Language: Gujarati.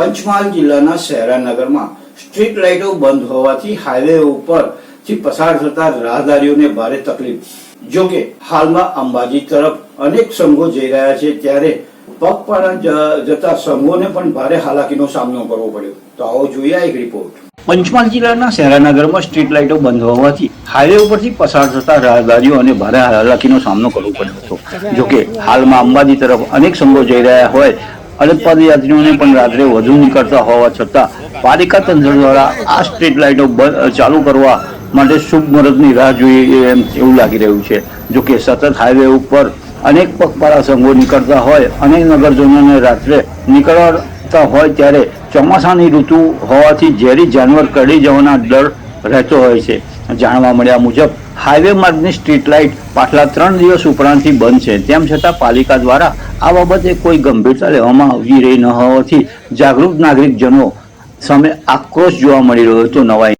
પંચમહાલ જિલ્લાના શહેરાનગરમાં સ્ટ્રીટ લાઇટો બંધ હોવાથી હાઈવે ઉપરથી પસાર થતા રાહદારીઓને ભારે તકલીફ. જો કે હાલમાં અંબાજી તરફ અનેક સંઘો જઈ રહ્યા છે, ત્યારે પગપાળા જતા સંઘોને પણ ભારે હાલાકીનો સામનો કરવો પડ્યો. તો આવો જોઈએ એક રિપોર્ટ પંચમહાલ જિલ્લાના શહેરાનગરમાં સ્ટ્રીટ લાઇટો બંધ હોવાથી હાઈવે ઉપરથી પસાર થતા રાહદારીઓ અને ભારે હાલાકીનો સામનો કરવો પડ્યો હતો. જોકે હાલમાં અંબાજી તરફ અનેક સંઘો જઈ રહ્યા હોય અને પદયાત્રીઓને પણ રાત્રે વધુ નીકળતા હોવા છતાં પાલિકા તંત્ર દ્વારા આ સ્ટ્રીટ લાઇટો ચાલુ કરવા માટે શુભ મુહૂર્તની રાહ જોઈએ એમ એવું લાગી રહ્યું છે. જોકે સતત હાઈવે ઉપર અનેક પગપાળા સંઘો નીકળતા હોય અને નગરજનોને રાત્રે નીકળતા હોય ત્યારે ચોમાસાની ઋતુ હોવાથી ઝેરી જાનવર કરડી જવાના ડર રહેતો હોય છે. જાણવા મળ્યા મુજબ હાઈવે માર્ગની સ્ટ્રીટ લાઇટ પાછલા ત્રણ દિવસ ઉપરાંતથી બંધ છે. તેમ છતાં પાલિકા દ્વારા આ બાબતે કોઈ ગંભીરતા લેવામાં આવી રહી ન હોવાથી જાગૃત નાગરિકજનો સામે આક્રોશ જોવા મળી રહ્યો હતો. નવાઈ